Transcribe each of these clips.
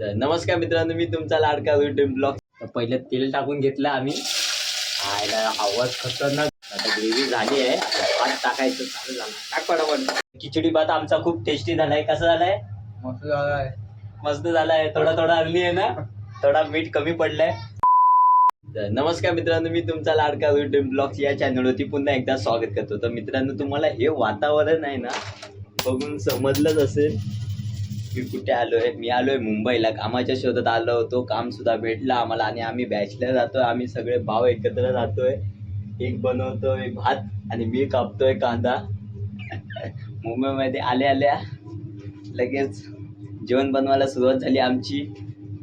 तर नमस्कार मित्रांनो मी तुमचा लाडका युट्यूब ब्लॉग तर पहिले तेल टाकून घेतलं आम्ही. आयला आवाज खतरनाक. आता ग्रेव्ही झाली आहे. भात टाकायचं. चालू झालं. टाक पटापट खिचडी भात आमचा खूप टेस्टी झालाय. कसा झालाय? मस्त झालाय. मस्त झालाय. थोडा थोडा हल्ली आहे ना? थोडा मीठ कमी पडलाय. तर नमस्कार मित्रांनो मी तुमचा लाडका युट्यूब ब्लॉग या चॅनलवरती पुन्हा एकदा स्वागत करतो. तर मित्रांनो तुम्हाला हे वातावरण आहे ना बघून समजलंच असेल. मी कुठे आलोय? मी आलोय मुंबईला. कामाच्या शोधात आलो होतो. काम सुद्धा भेटलं आम्हाला आणि आम्ही बॅचला जातोय आम्ही सगळे भाव एकत्र जातोय एक बनवतोय भात आणि मी कापतोय कांदा. मुंबईमध्ये आल्या आल्या लगेच जेवण बनवायला सुरुवात झाली आमची.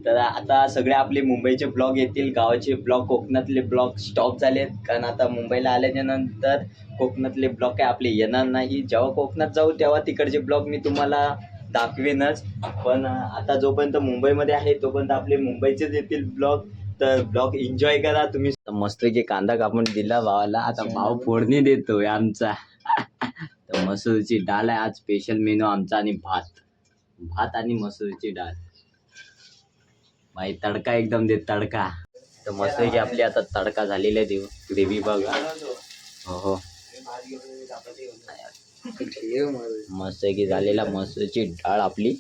तर आता सगळे आपले मुंबईचे ब्लॉग येतील. गावाचे ब्लॉग कोकणातले ब्लॉग स्टॉप झालेत. कारण आता मुंबईला आल्याच्यानंतर कोकणातले ब्लॉग काय आपले येणार नाही. जेव्हा कोकणात जाऊ तेव्हा तिकडचे ब्लॉग मी तुम्हाला दाखवेनच. पण आता जोपर्यंत मुंबईमध्ये आहे तोपर्यंत आपले मुंबईचेच येतील ब्लॉग. तर ब्लॉग एन्जॉय करा तुम्ही. मस्त कांदा कापून दिला भावाला. आता भाव फोडणी देतोय आमचा. तर मसूरची डाळ आहे. आज स्पेशल मेनू आमचा आणि भात. भात आणि मसूरची डाळ माई तडका एकदम दे तडका. तर मस्त की आपली आता तडका झालेला आहे देव. ग्रेव्ही बघा. हो हो. मस्त की झालेला मस्तची डाळ आपली.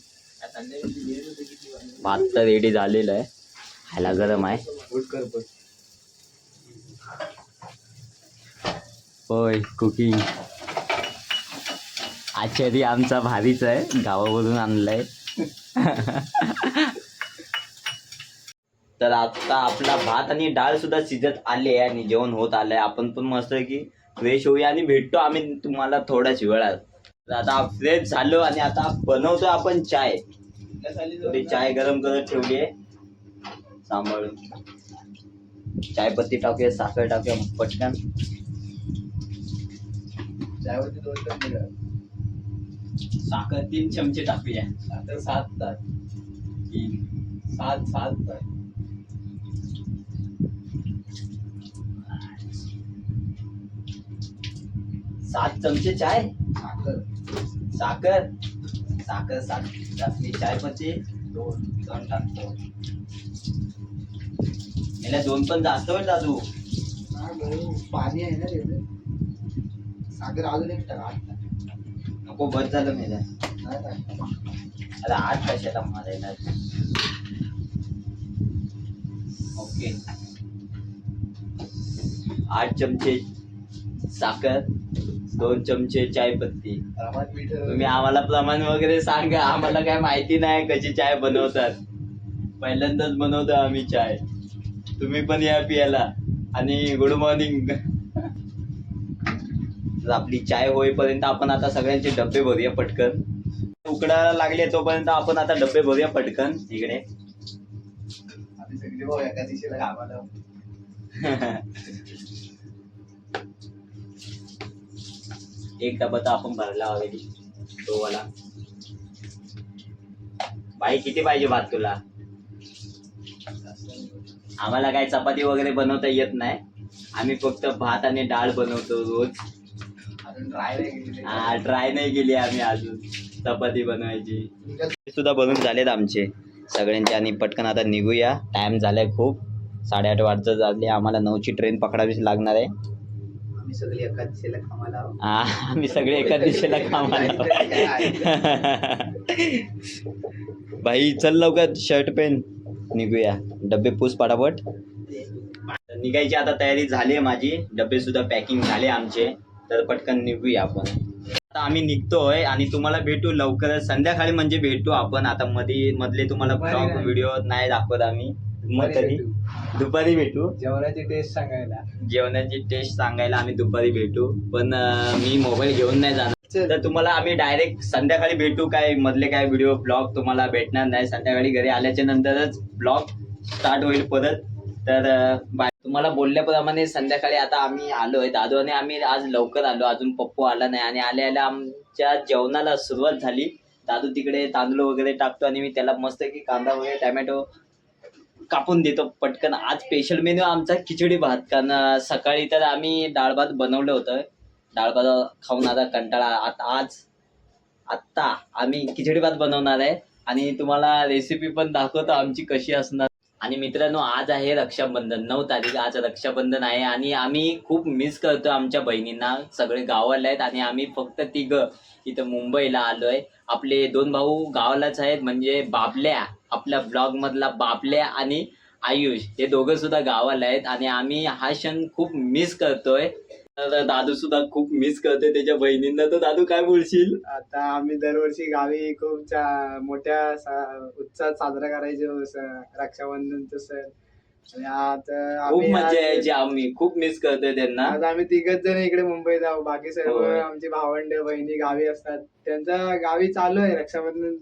भात तर रेडी झालेलं आहे. खायला गरम आहे. होय कुकिंग आचारी आमचा भारीच आहे. गावावरून आणलाय. तर आता आपला भात आणि डाळ सुद्धा शिजत आले आहे आणि जेवण होत आलंय. आपण पण मस्त की फ्रेश होऊया आणि भेटतो आम्ही तुम्हाला थोड्याच वेळात. आता फ्रेश झालो आणि आता बनवतो आपण चाय. थोडी चाय गरम करत ठेवली आहे सांभाळून. चाय पत्ती टाकूया साखर टाकूया पटकन. साखर तीन चमचे टाकूया. सात तास तीन. सात सात सात चमचे चाय? साखर. साखर? साखर सात चाय पत्ती दोन दोन टाकतो याला दोन पण जास्त वेळ दादू. पाणी आहे ना त्याचं. साखर अजून एक टाका. आठ. नको बस झालं मेला. अरे आठ कशाला मारायला. ओके. आठ चमचे साखर. दोन चमचे चाय पत्ती. प्रमाण मीठ तुम्ही आम्हाला प्रमाण वगैरे सांगा. आम्हाला काय माहिती नाही कशी चाय बनवतात. पहिल्यांदाच बनवतो आम्ही चाय. तुम्ही पण या पियाला. आणि गुड मॉर्निंग. तर आपली चाय होईपर्यंत आपण आता सगळ्यांचे डबे भरूया पटकन. उकडायला लागले तोपर्यंत आपण आता डबे भरूया पटकन. इकडे. एका डबा तर आपण भरला ऑलरेडी तो वाला. बाई किती पाहिजे भात तुला? आम्हाला काय चपाती वगैरे बनवता येत नाही. आम्ही फक्त भात आणि डाळ बनवतो रोज. हा ट्राय नाही केली आम्ही अजून. चपाती बनवायची. सुद्धा बनवून झालेत आमचे. सगळ्यांचे आणि पटकन आता निघूया. टाइम झालाय खूप. साडेआठ वाजता झाले. आम्हाला नऊची ट्रेन पकडावीच लागणार आहे. आम्ही सगळे एका दिशेला कामाला आहोत. हा आम्ही सगळे एका दिशेला कामाला भाई चल लवकर शर्ट पेन. निघूया. डबे पूस पटापट. तर निघायची आता तयारी झाली आहे माझी. डबे सुद्धा पॅकिंग झाले आमचे. तर पटकन निघूया आपण. आता आम्ही निघतोय आणि तुम्हाला भेटू लवकरच. संध्याकाळी म्हणजे भेटू आपण. आता मध्ये मधले तुम्हाला. व्हिडिओ नाही दाखवत आम्ही. मग भेटू. दुपारी भेटू. जेवणाची टेस्ट सांगायला. जेवणाची टेस्ट सांगायला आम्ही दुपारी भेटू. पण अं, मी मोबाईल घेऊन नाही जाणार. तर तुम्हाला आम्ही डायरेक्ट संध्याकाळी भेटू काय? मधले काय व्हिडिओ ब्लॉग तुम्हाला भेटणार नाही. संध्याकाळी घरी आल्याच्या नंतरच ब्लॉग स्टार्ट होईल परत. तर अं, बाय तुम्हाला बोलल्याप्रमाणे संध्याकाळी आता आम्ही आलोय. दादू आणि आम्ही आज लवकर आलो. अजून पप्पू आला नाही आणि आल्या आल्या आमच्या जेवणाला सुरुवात झाली. दादू तिकडे तांदूळ वगैरे टाकतो आणि मी त्याला मस्त की कांदा वगैरे टॅमॅटो कापून देतो. पटकन. आज स्पेशल मेन्यू आमचा खिचडी भात. कारण सकाळी तर आम्ही डाळ भात बनवलं होतं. डाळ भात खाऊन आता कंटाळा. आता आज आत्ता आम्ही खिचडी भात बनवणार आहे. आणि तुम्हाला रेसिपी पण दाखवतो आमची कशी असणार. आणि मित्रांनो आज आहे रक्षाबंधन. नऊ तारीख आज रक्षाबंधन आहे आणि आम्ही खूप मिस करतो आमच्या बहिणींना. सगळे गावाला आहेत आणि आम्ही फक्त तिघं इथं मुंबईला आलोय. आपले दोन भाऊ गावालाच आहेत म्हणजे बाबल्या आपल्या ब्लॉग मधला बाबल्या आणि आयुष. हे दोघं सुद्धा गावाला आहेत आणि आम्ही हा क्षण खूप मिस करतोय. दादू सुद्धा खूप मिस करतोय त्याच्या बहिणींना. तर दादू काय बोलशील? आता आम्ही दरवर्षी गावी खूप मोठ्या उत्साहात साजरा करायचो. रक्षाबंधनचा सण आणि आता खूप मजा यायची आम्ही. खूप मिस करतोय त्यांना. आज आम्ही तिघच जण इकडे मुंबईत आहोत. बाकी सर्व. आमची भावंड बहिणी गावी असतात. त्यांच्या गावी चालू आहे रक्षाबंधन.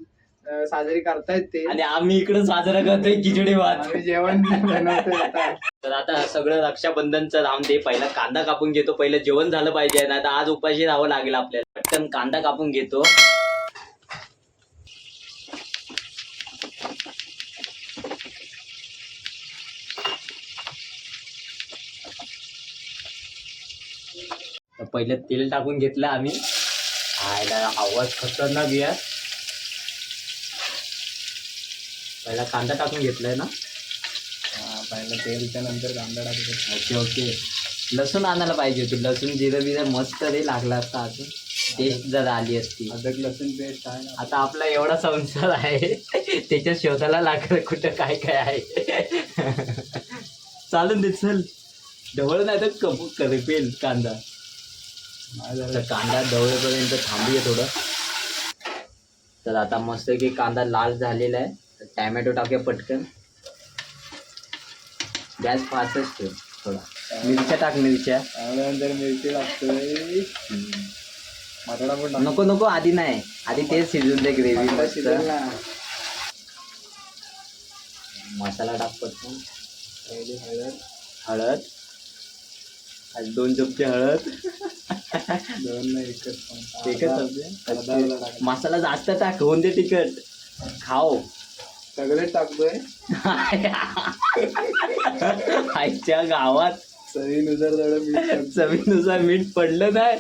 अं, साजरी करतायत ते. आणि आम्ही इकडे साजरा करतोय खिचडी भात. आम्ही जेवण बनवतोय आता. तर आता सगळं रक्षाबंधनचं राहून दे. पहिला कांदा कापून घेतो. पहिलं जेवण झालं पाहिजे. ना आता आज उपाशी राहावं लागेल आपल्याला. पटकन कांदा कापून घेतो. तर पहिलं तेल टाकून घेतलं आम्ही. आयला आवाज खतरनाक या पहिला कांदा टाकून घेतलाय ना? पहिलं तेलच्या नंतर कांदा टाकतो ओके ओके. लसूण आणायला पाहिजे होती. लसूण जिरं बिरं मस्त रे लागला असता अजून. टेस्ट जरा आली असती. अदरक लसूण पेस्ट आहे ना? आता आपला एवढा संसार आहे. त्याच्या शोधाला लागलं कुठं काय काय आहे. चालून दे चल. ढवळ नाही तर कपू करपेल कांदा. तर कांदा ढवळेपर्यंत थांबूया थोडं. तर आता मस्त की कांदा लाल झालेला आहे. तर टॅमॅटो टाकूया पटकन. गॅस फास्टच ठेव थोडा. मिरच्या टाक मिरच्या. त्यानंतर मिरची टाकतोय. मसाला पण. नको नको आधी नाही. आधी तेच शिजून दे ग्रेव्ही मसाला टाक पटकन. पहिली हळद. हळद. आज दोन चमचे हळद. दोन नाही एकच पण. एकच अर्धा अर्धा. मसाला जास्त टाक होऊन दे तिखट. खाओ. सगळेच टाकतोय. आईच्या गावात. चवीनुसार थोडं. चवीनुसार मीठ पडलं नाही.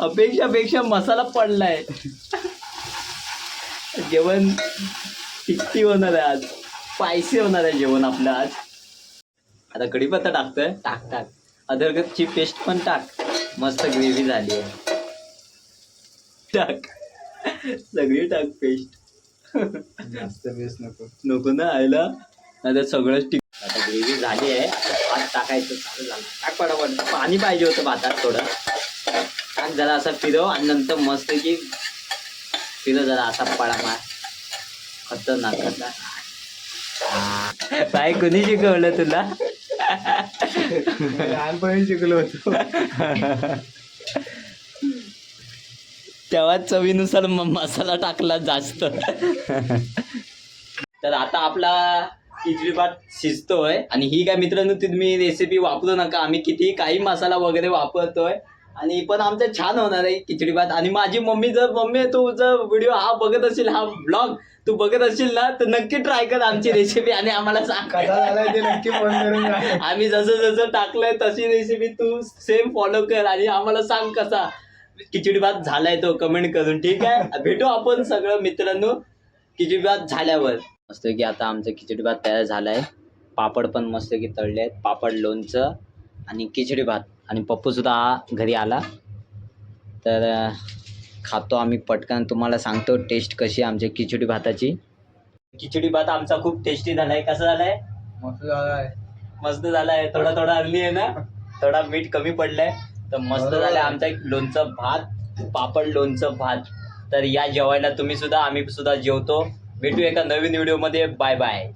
अपेक्षापेक्षा मसाला पडलाय. जेवण टिकटी होणार आहे आज. स्पायसी होणार आहे जेवण आपलं आज. आता कढीपत्ता टाकतोय. टाक टाक. अदरकची पेस्ट पण टाक. मस्त ग्रेव्ही झाली आहे. टाक. सगळी टाक पेस्ट. जास्त बेस्ट नको. नको ना आयला? नाही सगळंच टिक आता ग्रेव्ही झाली आहे. भात टाकायचं चालू झालं. टाक पटापट पाणी पाहिजे होतं भातात थोडं. टाक जरा असा फिरव आणि नंतर मस्त की फिरव जरा असा पडा मार. खतरनाक खतरनाक. काय कोणी शिकवलं तुला? लहानपणी शिकलो होतो. तेव्हा चवीनुसार मसाला टाकला जास्त. तर आता आपला खिचडी भात शिजतोय. आणि ही काय मित्रांनो तुम्ही रेसिपी वापरू नका. आम्ही किती काही मसाला वगैरे वापरतोय. आणि पण आमचं छान होणार आहे खिचडी भात. आणि माझी मम्मी जर मम्मी तू जर व्हिडिओ हा बघत असेल हा ब्लॉग तू बघत असशील ना तर नक्की ट्राय कर आमची रेसिपी आणि आम्हाला सांग. कसा झालाय ते नक्की फोन करून सांग. आम्ही जसं जसं टाकलंय तशी रेसिपी तू सेम फॉलो कर आणि आम्हाला सांग कसा. खिचडी भात झालाय तो कमेंट करून ठीक आहे? भेटू आपण सगळं मित्रांनो खिचडी भात झाल्यावर. मस्त की आता आमचं खिचडी भात तयार झालाय. पापड पण मस्त की तळले आहेत पापड लोणचं आणि खिचडी भात आणि पप्पू सुद्धा घरी आला. तर खातो आम्ही पटकन. तुम्हाला सांगतो टेस्ट कशी आहे आमच्या खिचडी भाताची खिचडी भात आमचा खूप टेस्टी झालाय. कसा झालाय? मस्त झालाय. मस्त झालाय. थोडा थोडा अर्ली आहे ना? थोडा मीठ कमी पडलाय. तर मस्त. झालाय आमचा एक लोणचं भात पापड लोणचं भात. तर या जेवायला तुम्ही सुद्धा आम्ही सुद्धा जेवतो. भेटू एका नवीन व्हिडिओमध्ये. Bye bye